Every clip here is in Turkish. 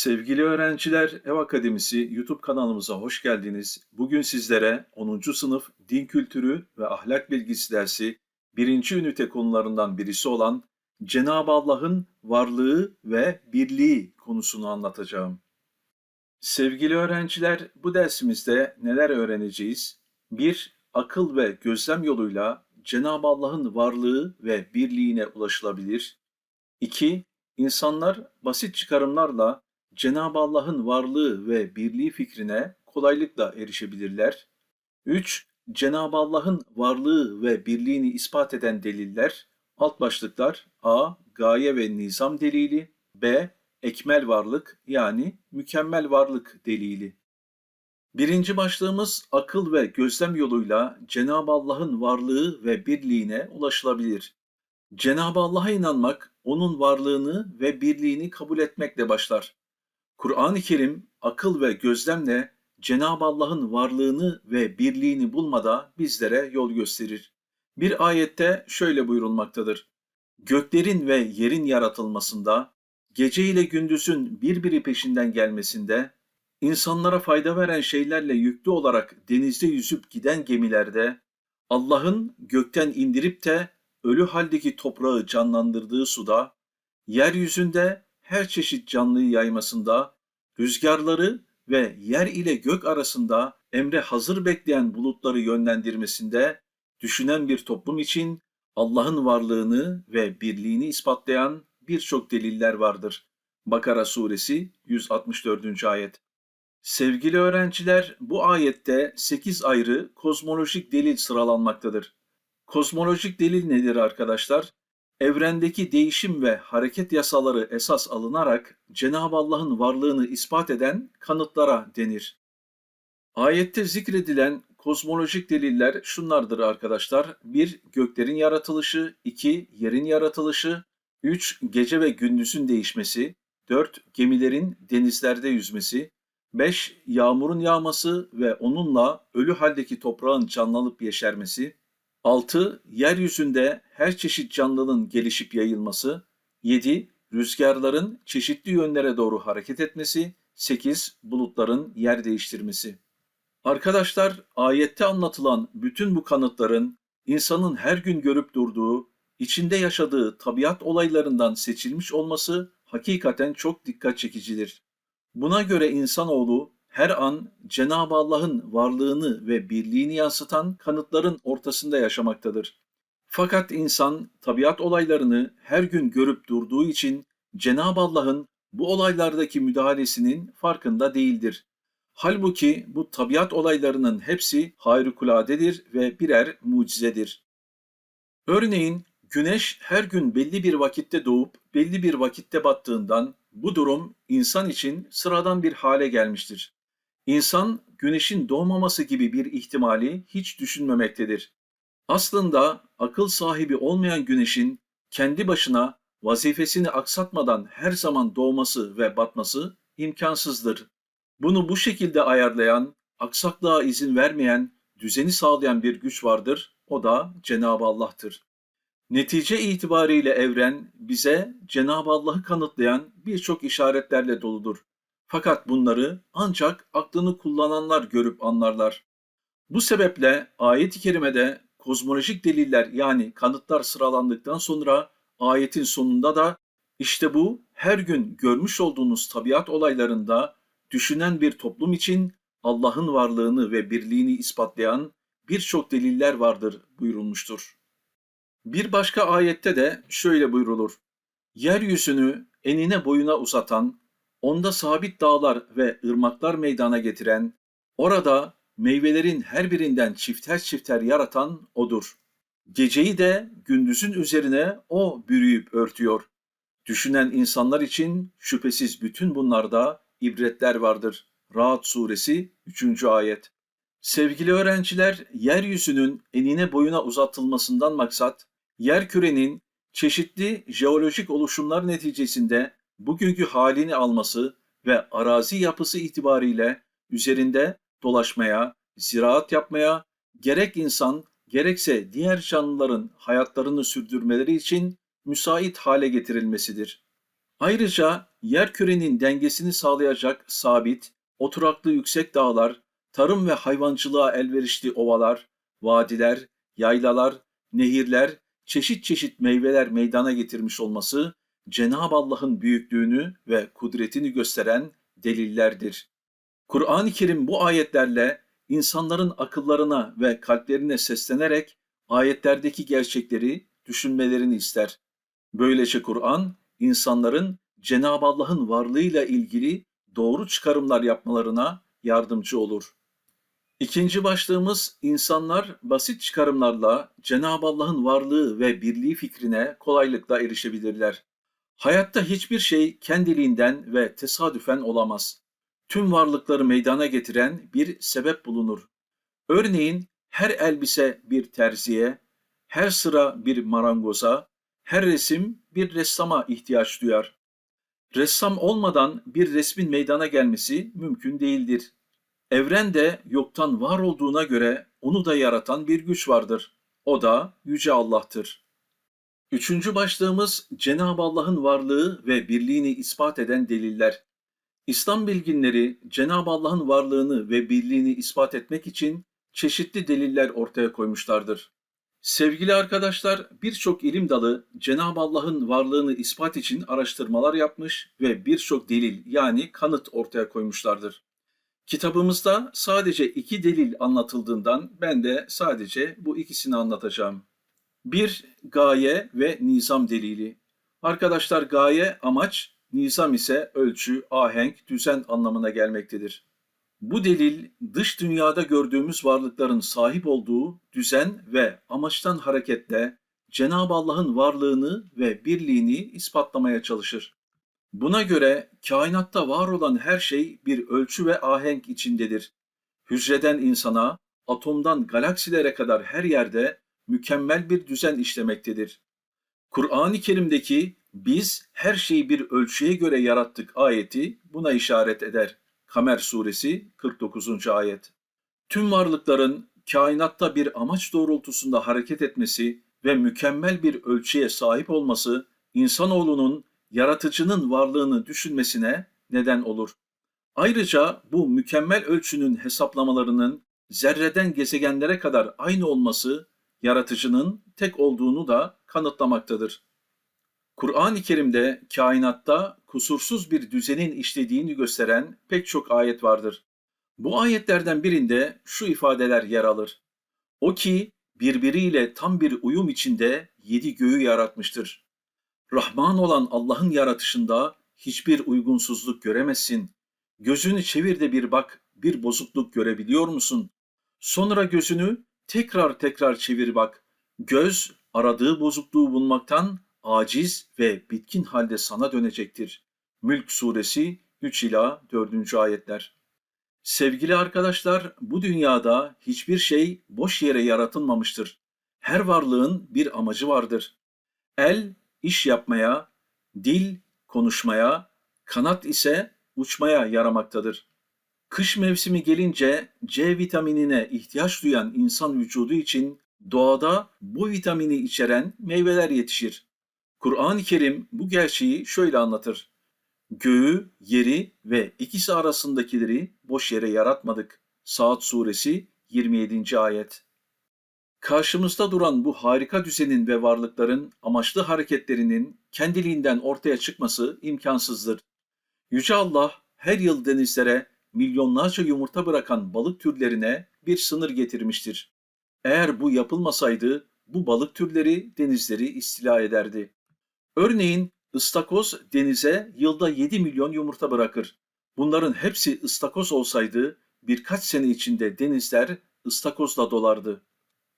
Sevgili öğrenciler, Ev Akademisi YouTube kanalımıza hoş geldiniz. Bugün sizlere 10. sınıf din kültürü ve ahlak bilgisi dersi 1. ünite konularından birisi olan Cenab-ı Allah'ın varlığı ve birliği konusunu anlatacağım. Sevgili öğrenciler, bu dersimizde neler öğreneceğiz? 1. Akıl ve gözlem yoluyla Cenab-ı Allah'ın varlığı ve birliğine ulaşılabilir. 2. İnsanlar basit çıkarımlarla Cenab-ı Allah'ın varlığı ve birliği fikrine kolaylıkla erişebilirler. 3. Cenab-ı Allah'ın varlığı ve birliğini ispat eden deliller, alt başlıklar A. Gaye ve nizam delili, B. Ekmel varlık yani mükemmel varlık delili. Birinci başlığımız akıl ve gözlem yoluyla Cenab-ı Allah'ın varlığı ve birliğine ulaşılabilir. Cenab-ı Allah'a inanmak, onun varlığını ve birliğini kabul etmekle başlar. Kur'an-ı Kerim akıl ve gözlemle Cenab-ı Allah'ın varlığını ve birliğini bulmada bizlere yol gösterir. Bir ayette şöyle buyurulmaktadır. Göklerin ve yerin yaratılmasında, gece ile gündüzün birbiri peşinden gelmesinde, insanlara fayda veren şeylerle yüklü olarak denizde yüzüp giden gemilerde, Allah'ın gökten indirip de ölü haldeki toprağı canlandırdığı suda, yeryüzünde her çeşit canlıyı yaymasında, rüzgarları ve yer ile gök arasında emre hazır bekleyen bulutları yönlendirmesinde, düşünen bir toplum için Allah'ın varlığını ve birliğini ispatlayan birçok deliller vardır. Bakara suresi 164. ayet. Sevgili öğrenciler, bu ayette 8 ayrı kozmolojik delil sıralanmaktadır. Kozmolojik delil nedir arkadaşlar? Evrendeki değişim ve hareket yasaları esas alınarak Cenab-ı Allah'ın varlığını ispat eden kanıtlara denir. Ayette zikredilen kozmolojik deliller şunlardır arkadaşlar. 1. Göklerin yaratılışı, 2. Yerin yaratılışı, 3. Gece ve gündüzün değişmesi, 4. Gemilerin denizlerde yüzmesi, 5. Yağmurun yağması ve onunla ölü haldeki toprağın canlanıp yeşermesi, 6. Yeryüzünde her çeşit canlının gelişip yayılması. 7. Rüzgarların çeşitli yönlere doğru hareket etmesi. 8. Bulutların yer değiştirmesi. Arkadaşlar, ayette anlatılan bütün bu kanıtların insanın her gün görüp durduğu, içinde yaşadığı tabiat olaylarından seçilmiş olması hakikaten çok dikkat çekicidir. Buna göre insanoğlu her an Cenab-ı Allah'ın varlığını ve birliğini yansıtan kanıtların ortasında yaşamaktadır. Fakat insan tabiat olaylarını her gün görüp durduğu için Cenab-ı Allah'ın bu olaylardaki müdahalesinin farkında değildir. Halbuki bu tabiat olaylarının hepsi hayrikuladedir ve birer mucizedir. Örneğin güneş her gün belli bir vakitte doğup belli bir vakitte battığından bu durum insan için sıradan bir hale gelmiştir. İnsan güneşin doğmaması gibi bir ihtimali hiç düşünmemektedir. Aslında akıl sahibi olmayan güneşin kendi başına vazifesini aksatmadan her zaman doğması ve batması imkansızdır. Bunu bu şekilde ayarlayan, aksaklığa izin vermeyen, düzeni sağlayan bir güç vardır. O da Cenab-ı Allah'tır. Netice itibariyle evren bize Cenab-ı Allah'ı kanıtlayan birçok işaretlerle doludur. Fakat bunları ancak aklını kullananlar görüp anlarlar. Bu sebeple ayet-i kerimede kozmolojik deliller yani kanıtlar sıralandıktan sonra ayetin sonunda da işte bu her gün görmüş olduğunuz tabiat olaylarında düşünen bir toplum için Allah'ın varlığını ve birliğini ispatlayan birçok deliller vardır buyurulmuştur. Bir başka ayette de şöyle buyrulur. Yeryüzünü enine boyuna uzatan, onda sabit dağlar ve ırmaklar meydana getiren, orada meyvelerin her birinden çifter çifter yaratan O'dur. Geceyi de gündüzün üzerine O bürüyüp örtüyor. Düşünen insanlar için şüphesiz bütün bunlarda ibretler vardır. Rahat suresi 3. ayet. Sevgili öğrenciler, yeryüzünün enine boyuna uzatılmasından maksat, yer kürenin çeşitli jeolojik oluşumlar neticesinde bugünkü halini alması ve arazi yapısı itibariyle üzerinde dolaşmaya, ziraat yapmaya, gerek insan gerekse diğer canlıların hayatlarını sürdürmeleri için müsait hale getirilmesidir. Ayrıca yerkürenin dengesini sağlayacak sabit, oturaklı yüksek dağlar, tarım ve hayvancılığa elverişli ovalar, vadiler, yaylalar, nehirler, çeşit çeşit meyveler meydana getirmiş olması Cenab-ı Allah'ın büyüklüğünü ve kudretini gösteren delillerdir. Kur'an-ı Kerim bu ayetlerle insanların akıllarına ve kalplerine seslenerek ayetlerdeki gerçekleri düşünmelerini ister. Böylece Kur'an insanların Cenab-ı Allah'ın varlığıyla ilgili doğru çıkarımlar yapmalarına yardımcı olur. İkinci başlığımız insanlar basit çıkarımlarla Cenab-ı Allah'ın varlığı ve birliği fikrine kolaylıkla erişebilirler. Hayatta hiçbir şey kendiliğinden ve tesadüfen olamaz. Tüm varlıkları meydana getiren bir sebep bulunur. Örneğin her elbise bir terziye, her sıra bir marangoza, her resim bir ressama ihtiyaç duyar. Ressam olmadan bir resmin meydana gelmesi mümkün değildir. Evren de yoktan var olduğuna göre onu da yaratan bir güç vardır. O da Yüce Allah'tır. Üçüncü başlığımız Cenab-ı Allah'ın varlığı ve birliğini ispat eden deliller. İslam bilginleri Cenab-ı Allah'ın varlığını ve birliğini ispat etmek için çeşitli deliller ortaya koymuşlardır. Sevgili arkadaşlar, birçok ilim dalı Cenab-ı Allah'ın varlığını ispat için araştırmalar yapmış ve birçok delil yani kanıt ortaya koymuşlardır. Kitabımızda sadece iki delil anlatıldığından ben de sadece bu ikisini anlatacağım. Bir, gaye ve nizam delili. Arkadaşlar gaye amaç, nizam ise ölçü, ahenk, düzen anlamına gelmektedir. Bu delil dış dünyada gördüğümüz varlıkların sahip olduğu düzen ve amaçtan hareketle Cenab-ı Allah'ın varlığını ve birliğini ispatlamaya çalışır. Buna göre kainatta var olan her şey bir ölçü ve ahenk içindedir. Hücreden insana, atomdan galaksilere kadar her yerde mükemmel bir düzen işlemektedir. Kur'an-ı Kerim'deki biz her şeyi bir ölçüye göre yarattık ayeti buna işaret eder. Kamer suresi 49. ayet. Tüm varlıkların kainatta bir amaç doğrultusunda hareket etmesi ve mükemmel bir ölçüye sahip olması insanoğlunun yaratıcının varlığını düşünmesine neden olur. Ayrıca bu mükemmel ölçünün hesaplamalarının zerreden gezegenlere kadar aynı olması yaratıcının tek olduğunu da kanıtlamaktadır. Kur'an-ı Kerim'de kainatta kusursuz bir düzenin işlediğini gösteren pek çok ayet vardır. Bu ayetlerden birinde şu ifadeler yer alır. O ki birbiriyle tam bir uyum içinde yedi göğü yaratmıştır. Rahman olan Allah'ın yaratışında hiçbir uygunsuzluk göremezsin. Gözünü çevir de bir bak, bir bozukluk görebiliyor musun? Sonra gözünü tekrar tekrar çevir bak. Göz aradığı bozukluğu bulmaktan aciz ve bitkin halde sana dönecektir. Mülk suresi 3 ila 4. ayetler. Sevgili arkadaşlar, bu dünyada hiçbir şey boş yere yaratılmamıştır. Her varlığın bir amacı vardır. El iş yapmaya, dil konuşmaya, kanat ise uçmaya yaramaktadır. Kış mevsimi gelince C vitaminine ihtiyaç duyan insan vücudu için doğada bu vitamini içeren meyveler yetişir. Kur'an-ı Kerim bu gerçeği şöyle anlatır. Göğü, yeri ve ikisi arasındakileri boş yere yaratmadık. Saat suresi 27. ayet. Karşımızda duran bu harika düzenin ve varlıkların amaçlı hareketlerinin kendiliğinden ortaya çıkması imkansızdır. Yüce Allah her yıl denizlere milyonlarca yumurta bırakan balık türlerine bir sınır getirmiştir. Eğer bu yapılmasaydı bu balık türleri denizleri istila ederdi. Örneğin ıstakoz denize yılda 7 milyon yumurta bırakır. Bunların hepsi ıstakoz olsaydı birkaç sene içinde denizler ıstakozla dolardı.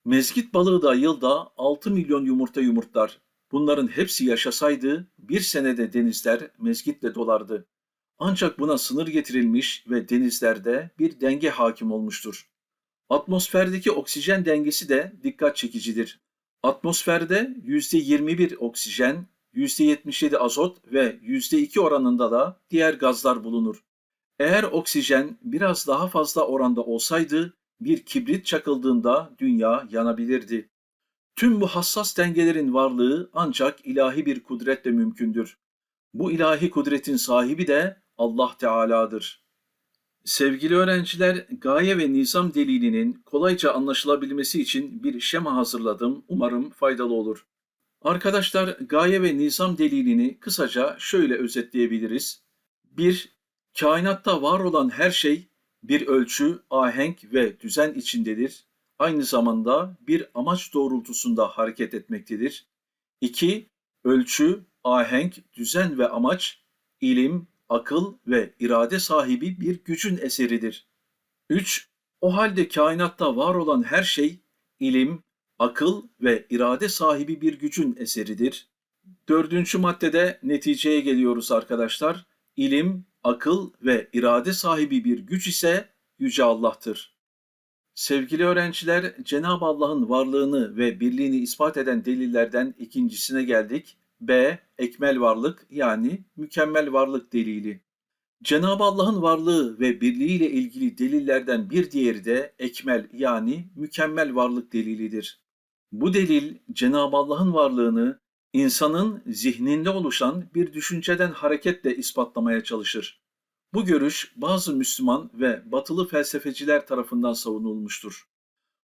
Mezgit balığı da yılda 6 milyon yumurta yumurtlar. Bunların hepsi yaşasaydı bir senede denizler mezgitle dolardı. Ancak buna sınır getirilmiş ve denizlerde bir denge hakim olmuştur. Atmosferdeki oksijen dengesi de dikkat çekicidir. Atmosferde %21 oksijen, %77 azot ve %2 oranında da diğer gazlar bulunur. Eğer oksijen biraz daha fazla oranda olsaydı bir kibrit çakıldığında dünya yanabilirdi. Tüm bu hassas dengelerin varlığı ancak ilahi bir kudretle mümkündür. Bu ilahi kudretin sahibi de Allah Teala'dır. Sevgili öğrenciler, gaye ve nizam delilinin kolayca anlaşılabilmesi için bir şema hazırladım. Umarım faydalı olur. Arkadaşlar, gaye ve nizam delilini kısaca şöyle özetleyebiliriz. 1. Kainatta var olan her şey bir ölçü, ahenk ve düzen içindedir. Aynı zamanda bir amaç doğrultusunda hareket etmektedir. 2. Ölçü, ahenk, düzen ve amaç, ilim, akıl ve irade sahibi bir gücün eseridir. 3. O halde kainatta var olan her şey ilim, akıl ve irade sahibi bir gücün eseridir. Dördüncü maddede neticeye geliyoruz arkadaşlar. İlim, akıl ve irade sahibi bir güç ise Yüce Allah'tır. Sevgili öğrenciler, Cenab-ı Allah'ın varlığını ve birliğini ispat eden delillerden ikincisine geldik. B. Ekmel varlık yani mükemmel varlık delili. Cenab-ı Allah'ın varlığı ve birliği ile ilgili delillerden bir diğeri de ekmel yani mükemmel varlık delilidir. Bu delil Cenab-ı Allah'ın varlığını insanın zihninde oluşan bir düşünceden hareketle ispatlamaya çalışır. Bu görüş bazı Müslüman ve batılı felsefeciler tarafından savunulmuştur.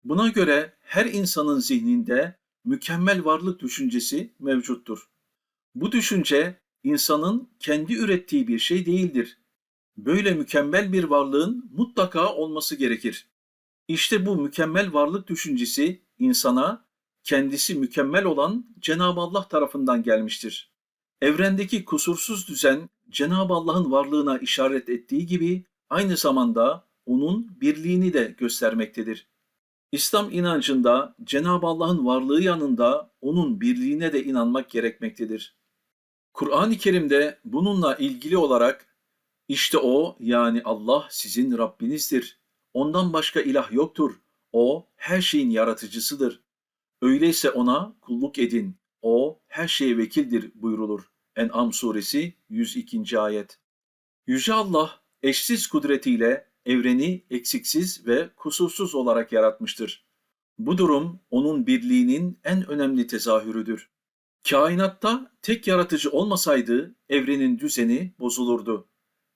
Buna göre her insanın zihninde mükemmel varlık düşüncesi mevcuttur. Bu düşünce insanın kendi ürettiği bir şey değildir. Böyle mükemmel bir varlığın mutlaka olması gerekir. İşte bu mükemmel varlık düşüncesi insana kendisi mükemmel olan Cenab-ı Allah tarafından gelmiştir. Evrendeki kusursuz düzen Cenab-ı Allah'ın varlığına işaret ettiği gibi aynı zamanda onun birliğini de göstermektedir. İslam inancında Cenab-ı Allah'ın varlığı yanında onun birliğine de inanmak gerekmektedir. Kur'an-ı Kerim'de bununla ilgili olarak işte o yani Allah sizin Rabbinizdir. Ondan başka ilah yoktur. O her şeyin yaratıcısıdır. Öyleyse ona kulluk edin. O her şeye vekildir buyrulur. En'am suresi 102. ayet. Yüce Allah eşsiz kudretiyle evreni eksiksiz ve kusursuz olarak yaratmıştır. Bu durum onun birliğinin en önemli tezahürüdür. Kainatta tek yaratıcı olmasaydı evrenin düzeni bozulurdu.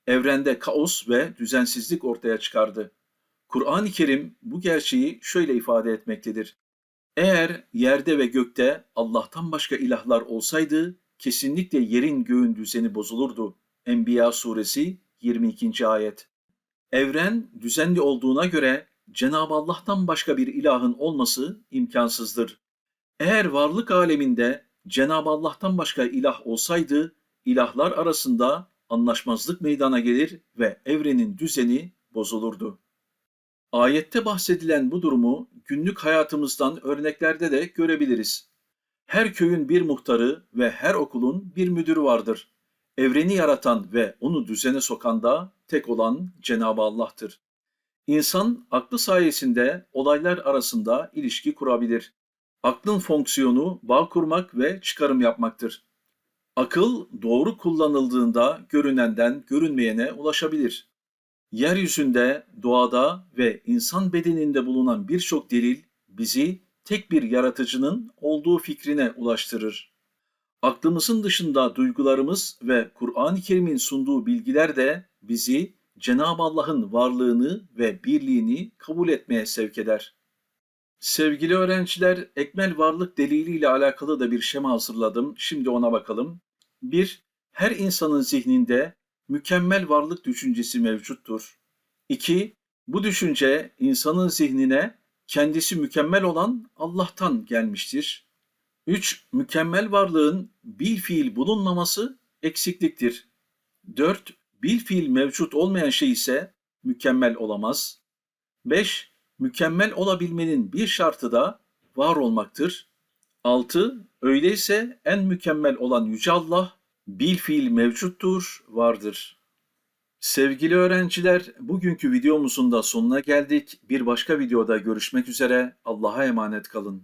Evrende kaos ve düzensizlik ortaya çıkardı. Kur'an-ı Kerim bu gerçeği şöyle ifade etmektedir. Eğer yerde ve gökte Allah'tan başka ilahlar olsaydı kesinlikle yerin göğün düzeni bozulurdu. Enbiya suresi 22. ayet. Evren düzenli olduğuna göre Cenab-ı Allah'tan başka bir ilahın olması imkansızdır. Eğer varlık aleminde Cenab-ı Allah'tan başka ilah olsaydı, ilahlar arasında anlaşmazlık meydana gelir ve evrenin düzeni bozulurdu. Ayette bahsedilen bu durumu günlük hayatımızdan örneklerde de görebiliriz. Her köyün bir muhtarı ve her okulun bir müdürü vardır. Evreni yaratan ve onu düzene sokan da tek olan Cenab-ı Allah'tır. İnsan aklı sayesinde olaylar arasında ilişki kurabilir. Aklın fonksiyonu bağ kurmak ve çıkarım yapmaktır. Akıl doğru kullanıldığında görünenden görünmeyene ulaşabilir. Yeryüzünde, doğada ve insan bedeninde bulunan birçok delil bizi tek bir yaratıcının olduğu fikrine ulaştırır. Aklımızın dışında duygularımız ve Kur'an-ı Kerim'in sunduğu bilgiler de bizi Cenab-ı Allah'ın varlığını ve birliğini kabul etmeye sevk eder. Sevgili öğrenciler, ekmel varlık deliliyle alakalı da bir şema hazırladım. Şimdi ona bakalım. 1. Her insanın zihninde mükemmel varlık düşüncesi mevcuttur. 2. Bu düşünce insanın zihnine kendisi mükemmel olan Allah'tan gelmiştir. 3. Mükemmel varlığın bil fiil bulunmaması eksikliktir. 4. Bil fiil mevcut olmayan şey ise mükemmel olamaz. 5. Mükemmel olabilmenin bir şartı da var olmaktır. 6. Öyleyse en mükemmel olan Yüce Allah bil fiil mevcuttur, vardır. Sevgili öğrenciler, bugünkü videomuzun da sonuna geldik. Bir başka videoda görüşmek üzere. Allah'a emanet kalın.